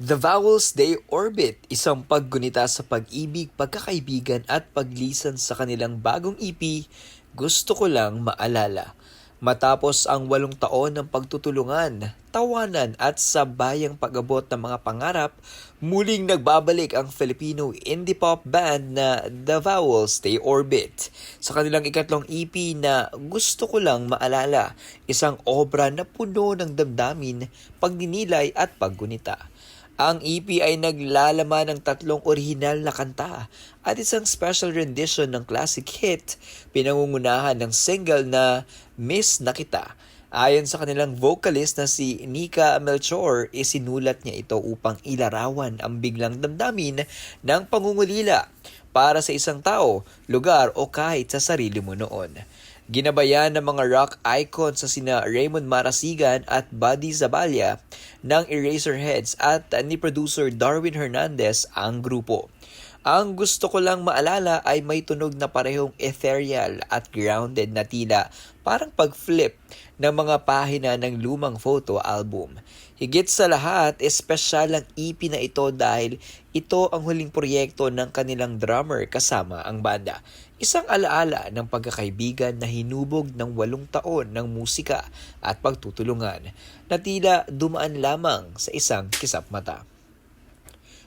The Vowels They Orbit, isang paggunita sa pag-ibig, pagkakaibigan at paglisan sa kanilang bagong EP, Gusto Ko Lang Maalala. Matapos ang walong taon ng pagtutulungan, tawanan at sabayang pag-abot ng mga pangarap, muling nagbabalik ang Filipino indie pop band na The Vowels They Orbit sa kanilang ikatlong EP na Gusto Ko Lang Maalala, isang obra na puno ng damdamin, pagninilay at paggunita. Ang EP ay naglalaman ng tatlong orihinal na kanta at isang special rendition ng classic hit, pinangungunahan ng single na Miss na Kita. Ayon sa kanilang vocalist na si Nika Melchor, isinulat niya ito upang ilarawan ang biglang damdamin ng pangungulila para sa isang tao, lugar o kahit sa sarili mo noon. Ginabayan ng mga rock icons sa sina Raymond Marasigan at Buddy Zabalya ng Eraserheads at ni producer Darwin Hernandez ang grupo. Ang gusto ko lang maalala ay may tunog na parehong ethereal at grounded na tila parang pag-flip ng mga pahina ng lumang photo album. Higit sa lahat, espesyal ang EP na ito dahil ito ang huling proyekto ng kanilang drummer kasama ang banda. Isang alaala ng pagkakaibigan na hinubog ng walong taon ng musika at pagtutulungan na tila dumaan lamang sa isang kisap mata.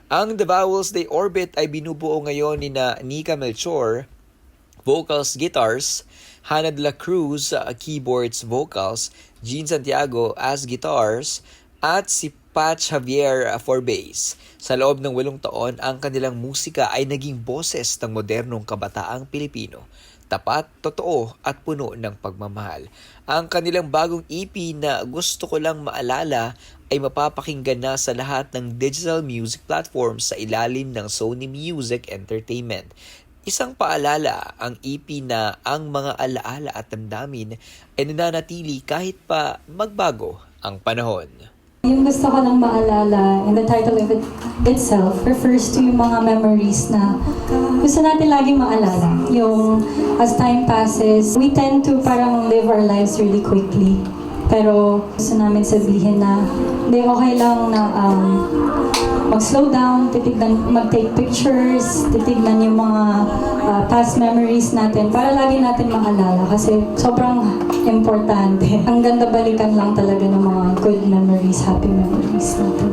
Ang The Vowels They Orbit ay binubuo ngayon ni na Nika Melchor, vocals, guitars, Hannah de la Cruz, uh, keyboards, vocals, Gene Santiago as guitars, at si Pat Javier uh, for bass. Sa loob ng walong taon, ang kanilang musika ay naging boses ng modernong kabataang Pilipino. Tapat, totoo at puno ng pagmamahal. Ang kanilang bagong EP na gusto ko lang maalala ay mapapakinggan na sa lahat ng digital music platforms sa ilalim ng Sony Music Entertainment. Isang paalala ang EP na ang mga alaala at damdamin ay nananatili kahit pa magbago ang panahon. Yung gusto ko lang maalala, and the title of it itself refers to yung mga memories na gusto natin laging maalala. Yung as time passes, we tend to parang live our lives really quickly. Pero gusto namin sabihin na hindi okay lang na um, mag-slow down, titignan, mag-take pictures, titignan yung mga uh, past memories natin para lagi natin maalala kasi sobrang importante. Ang ganda balikan lang talaga ng mga good memories, happy memories natin.